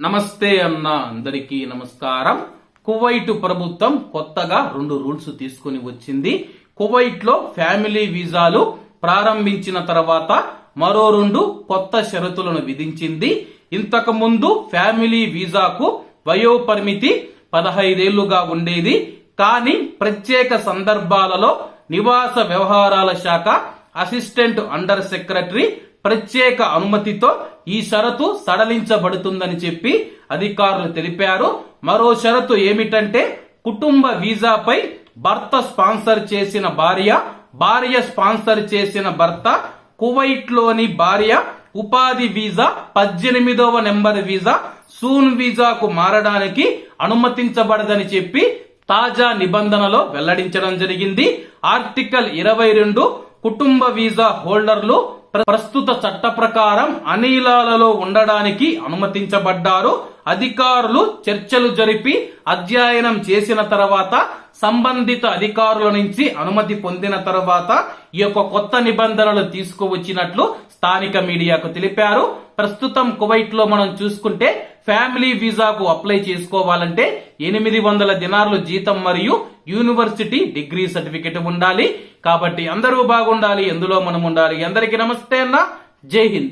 నమస్తే అన్న అందరికీ నమస్కారం. కువైట్ ప్రభుత్వం కొత్తగా రెండు రూల్స్ తీసుకుని వచ్చింది. కువైట్లో ఫ్యామిలీ వీసాలు ప్రారంభించిన తర్వాత మరో రెండు కొత్త షరతులను విధించింది. ఇంతకు ముందు ఫ్యామిలీ వీసాకు వయో పరిమితి పదహైదేళ్ళుగా ఉండేది. కానీ ప్రత్యేక సందర్భాలలో నివాస వ్యవహారాల శాఖ అసిస్టెంట్ అండర్ సెక్రటరీ ప్రత్యేక అనుమతితో ఈ షరతు సడలించబడుతుందని చెప్పి అధికారులు తెలిపారు. మరో షరతు ఏమిటంటే కుటుంబ వీసాపై భర్త స్పాన్సర్ చేసిన భార్య భార్య స్పాన్సర్ చేసిన భర్త కువైట్లోని భార్య ఉపాధి వీసా పద్దెనిమిదవ నెంబర్ వీసా సూన్ వీసాకు మారడానికి అనుమతించబడదని చెప్పి తాజా నిబంధనలో వెల్లడించడం జరిగింది. ఆర్టికల్ ఇరవై రెండు కుటుంబ వీసా హోల్డర్లు ప్రస్తుత చట్ట ప్రకారం అనిలాలలో ఉండడానికి అనుమతించబడ్డారు. అధికారులు చర్చలు జరిపి అధ్యయనం చేసిన తర్వాత సంబంధిత అధికారుల నుంచి అనుమతి పొందిన తర్వాత ఈ యొక్క కొత్త నిబంధనలు తీసుకువచ్చినట్లు స్థానిక మీడియాకు తెలిపారు. ప్రస్తుతం కువైట్లో మనం చూసుకుంటే ఫ్యామిలీ వీసాకు అప్లై చేసుకోవాలంటే ఎనిమిది వందల దినార్లు జీతం మరియు యూనివర్సిటీ డిగ్రీ సర్టిఫికెట్ ఉండాలి. కాబట్టి అందరూ బాగుండాలి. ఎందులో మనం ఉండాలి? అందరికీ నమస్తే అన్న. జై హింద్.